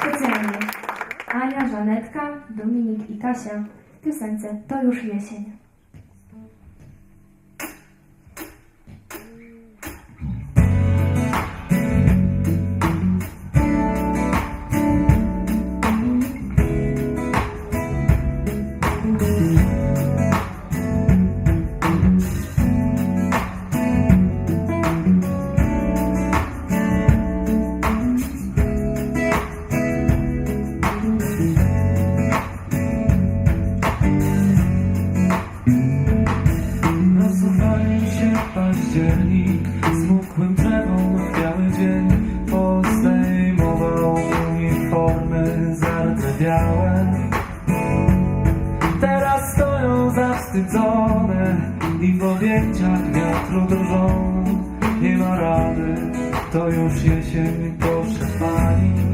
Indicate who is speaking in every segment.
Speaker 1: specjalnie Ania, Żanetka, Dominik i Kasia w piosence To już jesień.
Speaker 2: I w objęciach wiatru drżą. Nie ma rady, to już jesień proszę pani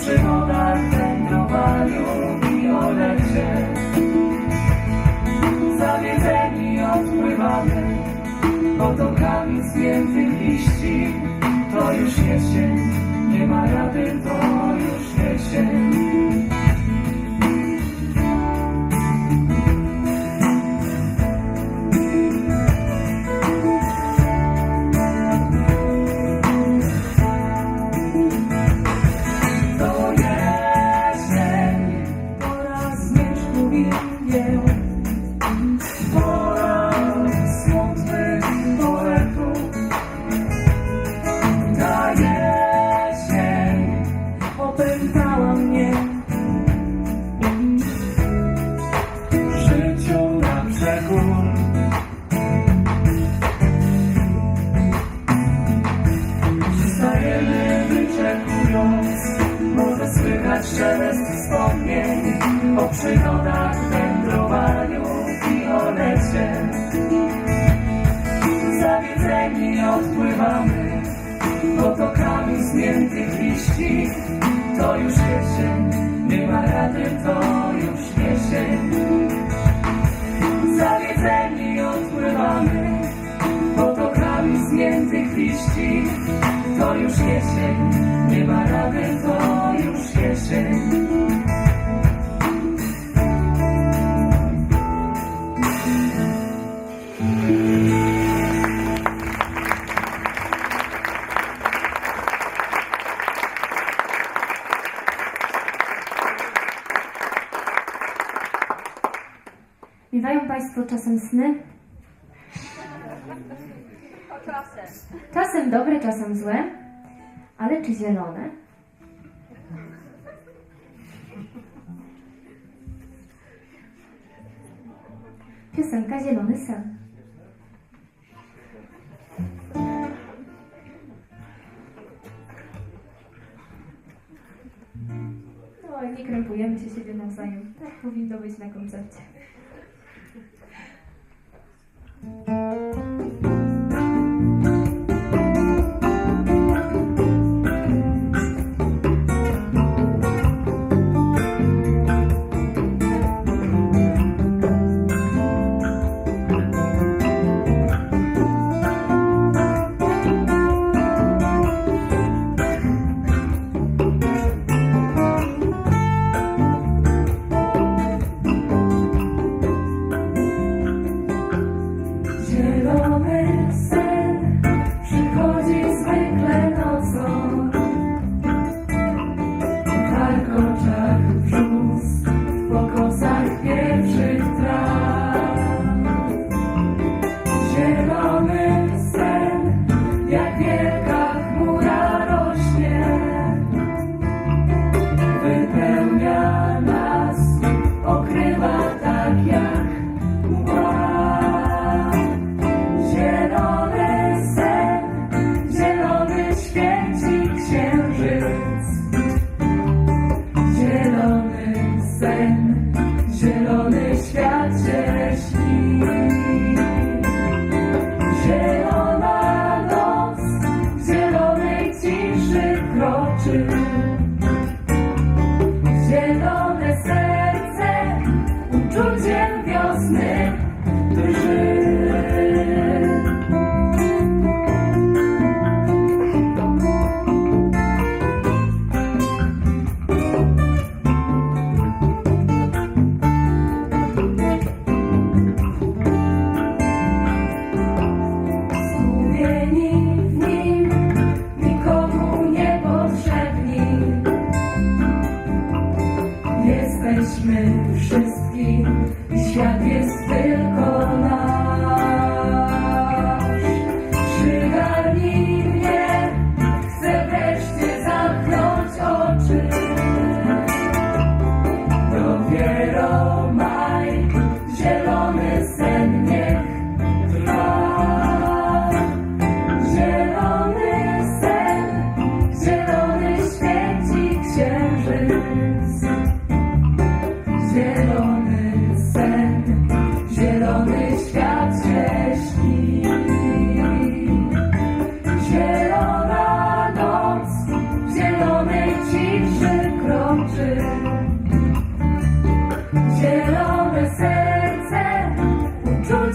Speaker 3: przygodach, wędrowaniu i o lecie. Zawiedzeni odpływamy potokami zwiętych liści. To już jesień, przygodach, wędrowaniu i o lecie. Zawiedzeni odpływamy potokami zmiętych liści. To już jesień, nie ma rady, to już jesień. Zawiedzeni odpływamy potokami zmiętych liści. To już jesień, nie ma rady, to już jesień.
Speaker 1: Czasem sny? Czasem dobre, czasem złe, ale czy zielone? Piosenka Zielony Sen. No, nie krępujemy się siebie nawzajem. Tak powinno być na koncercie.
Speaker 3: Thank you. not to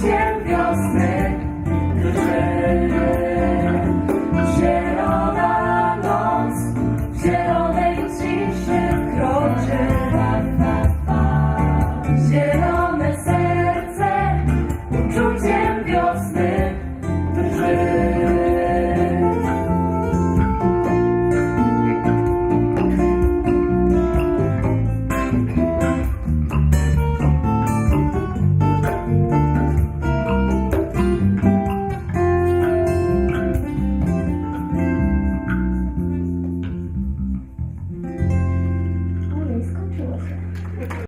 Speaker 3: Yeah.